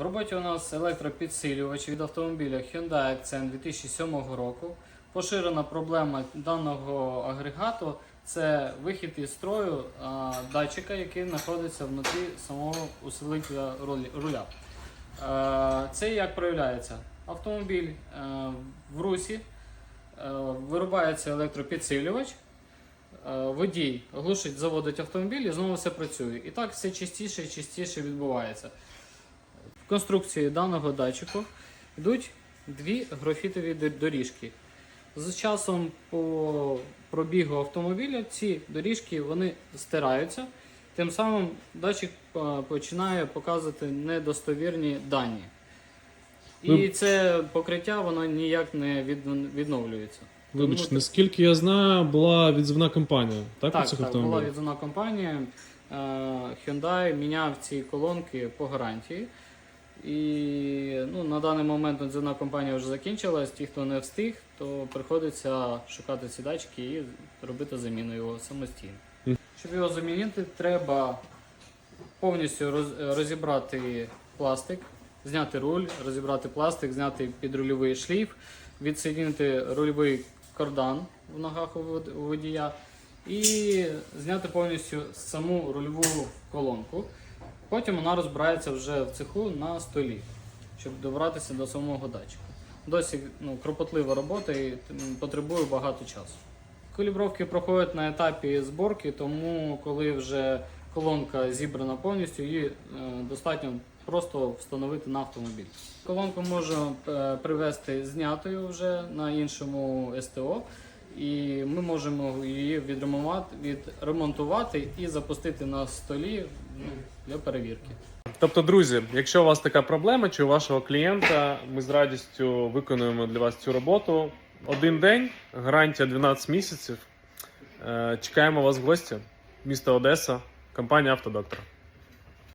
В роботі у нас електропідсилювач від автомобіля Hyundai Accent 2007 року. Поширена проблема даного агрегату це вихід із строю датчика, який знаходиться внутрі самого усилителя руля. Це як проявляється? Автомобіль е, в русі, е, вирубається електропідсилювач, е, водій глушить, заводить автомобіль і знову все працює. І так все частіше і частіше відбувається. Конструкції даного датчику йдуть дві графітові доріжки. З часом по пробігу автомобіля ці доріжки вони стираються. Тим самим датчик е, починає показувати недостовірні дані. І Ви- це покриття воно ніяк не відновлюється. Вибачте, Тому- наскільки я знаю, була відзивна кампанія, так, так, так, була відзивна компанія. Е, Hyundai міняв ці колонки по гарантії. І ну, на даний момент відзивна компанія вже закінчилась. Ті, хто не встиг, то приходиться шукати ці датчики і робити заміну його самостійно. Щоб його замінити, треба повністю розібрати пластик, зняти руль, розібрати пластик, зняти підрульовий шліф, відсоединити рульовий кардан в ногах у водія і зняти повністю саму рульову колонку. Потім вона розбирається вже в цеху на столі, щоб добратися до самого датчика. Досить ну, кропотлива робота і потребує багато часу. Калібровки проходять на етапі зборки, тому коли вже колонка зібрана повністю, її е, достатньо просто встановити на автомобіль. Колонку можна е, привезти знятою вже на іншому СТО, і ми можемо її відремонтувати, і запустити на столі ну, для перевірки. Тобто, друзі, якщо у вас така проблема, чи у вашого клієнта, ми з радістю виконуємо для вас цю роботу. Один день, гарантія 12 місяців. Е, Чекаємо вас в гості. Місто Одеса, компанія Автодоктор.